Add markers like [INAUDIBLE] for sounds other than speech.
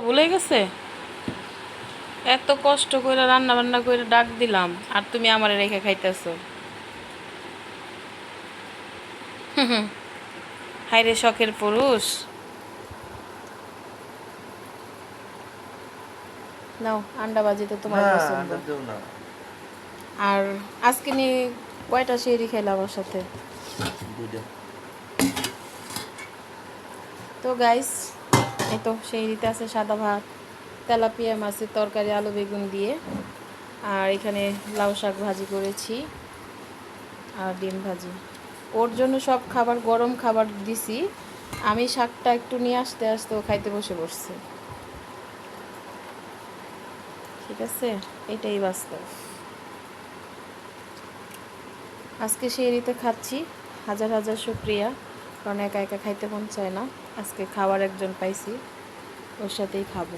ভুলে গেছে? এত কষ্ট করে রান্না বান্না করে ডাক দিলাম আর তুমি আমারে রেখে খাইতেছো। [LAUGHS] হাইরে শখের পুরুষ। নাও আন্ডা বাজি তো তোমার না, পছন্দ। না। আর আজকে নিয়ে কয়টা সিঁড়ি খেলে আমার সাথে? তো গাইস এই তো সিঁড়িতে আছে সাদা ভাত, তেলাপিয়া, মাছের তরকারি, আলু বেগুন দিয়ে। আর এখানে লাউ শাক ভাজি করেছি আর ডিম ভাজি। ওর জন্য সব খাবার, গরম খাবার দিছি। আমি শাকটা একটু নিয়ে আসতে আসতে ও খাইতে বসে পড়ছে। ঠিক আছে? এটাই বাস্তব। আজকে সিঁড়িতে খাচ্ছি। হাজার হাজার শুক্রিয়া। কারণ একা একা খাইতে মন চায় না। আজকে খাবার একজন পাইছি ওর সাথেই খাব।